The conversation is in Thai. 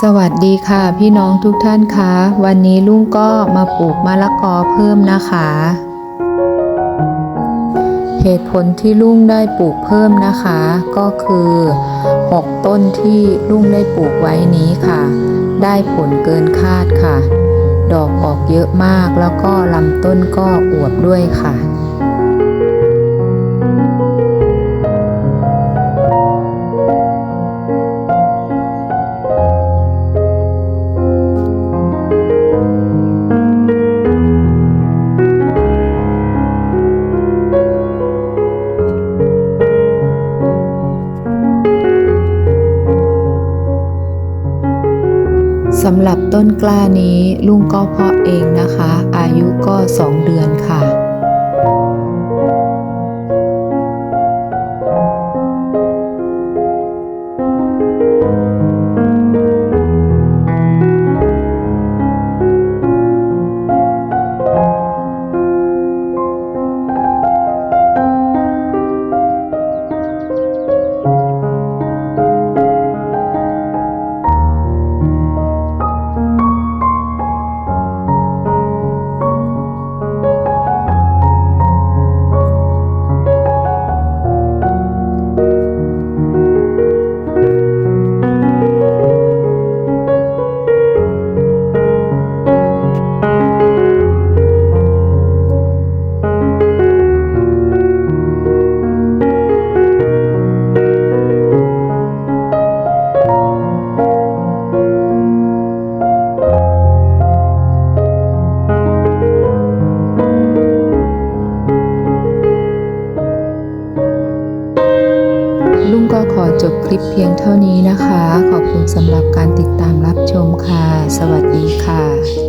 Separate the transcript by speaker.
Speaker 1: สวัสดีค่ะ พี่น้องทุกท่านคะวันนี้ลุงก็มาปลูกมะละกอเพิ่มนะคะ เหตุผลที่ลุงได้ปลูกเพิ่มนะคะ ก็คือ 6 ต้นที่ลุงได้ปลูกไว้นี้ค่ะ ได้ผลเกินคาดค่ะ ดอกออกเยอะมากแล้วก็ลำต้นก็อวบด้วยค่ะ สำหรับต้นกล้านี้ลุงก็เพาะเองนะคะ อายุก็ 2 เดือนค่ะ อจบคลิปเพียงเท่านี้นะคะ ขอบคุณสำหรับการติดตามรับชมค่ะ สวัสดีค่ะ